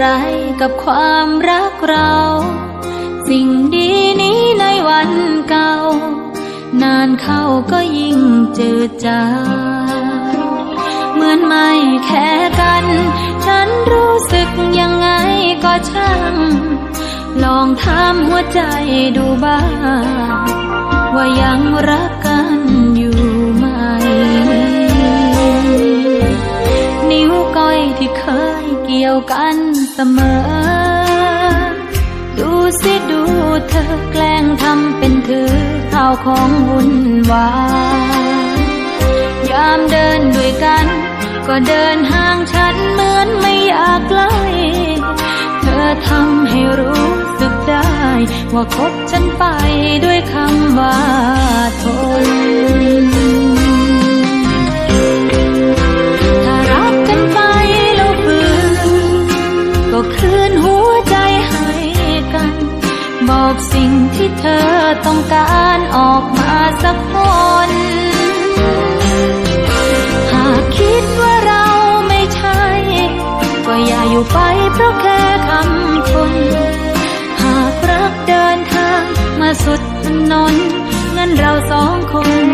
อะไรกับความรักเรา สิ่งดีนี้ในวันเก่า นานเข้าก็ยิ่งเจืดจางเหมือนไม่แค่กัน ฉันรู้สึกยังไงก็ช่าง ลองถามหัวใจดูบ้าง ว่ายังรัก เคยเกี่ยวกันเสมอ ดูสิดูเธอแกล้งทำเป็นถือข้าวของวุ่นวายยามเดินด้วยกัน ก็เดินห่างฉันเหมือนไม่อยากใกลเธอทำให้รู้สึกได้ ว่าคบฉันไปด้วยคำว่าทน อกสิ่งที่เธอต้องการออกมาสักคนหากคิดว่าเราไม่ใช่ ก็อย่าอยู่ไปเพราะแค่คำคน หากรักเดินทางมาสุดถนนงั้นเราสองคน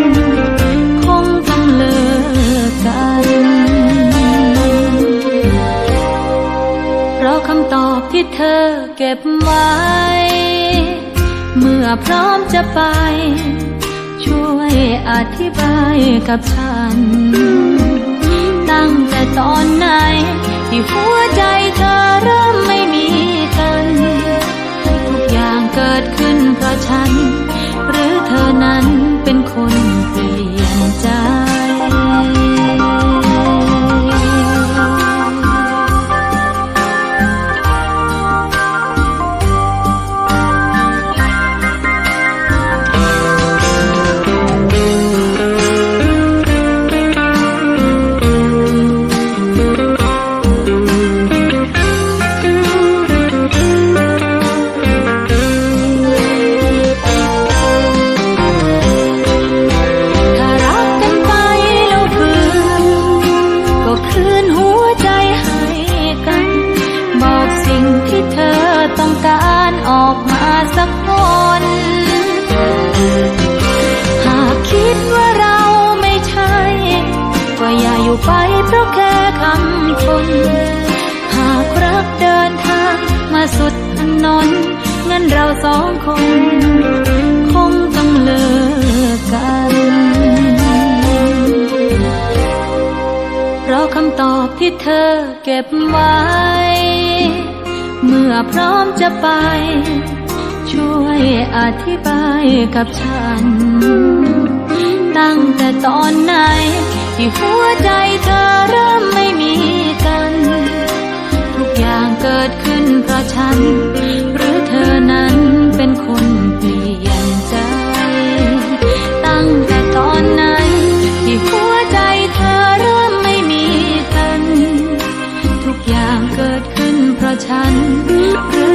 คงต้องเลิกกันเพราะคำตอบที่เธอเก็บไว้ เมื่อพร้อมจะไป ช่วยอธิบายกับฉัน ตั้งแต่ตอนไหน ที่หัวใจเธอเริ่ม นนงั้นเราสองคน คงต้องเลิกกัน เพราะคำตอบที่เธอเก็บไว้ เมื่อพร้อมจะไป ช่วยอธิบายกับฉัน ตั้งแต่ตอนไหน ที่หัวใจเธอเริ่มไม่มีกัน ทุกอย่างเกิดขึ้นเพราะฉัน ฉันหรือ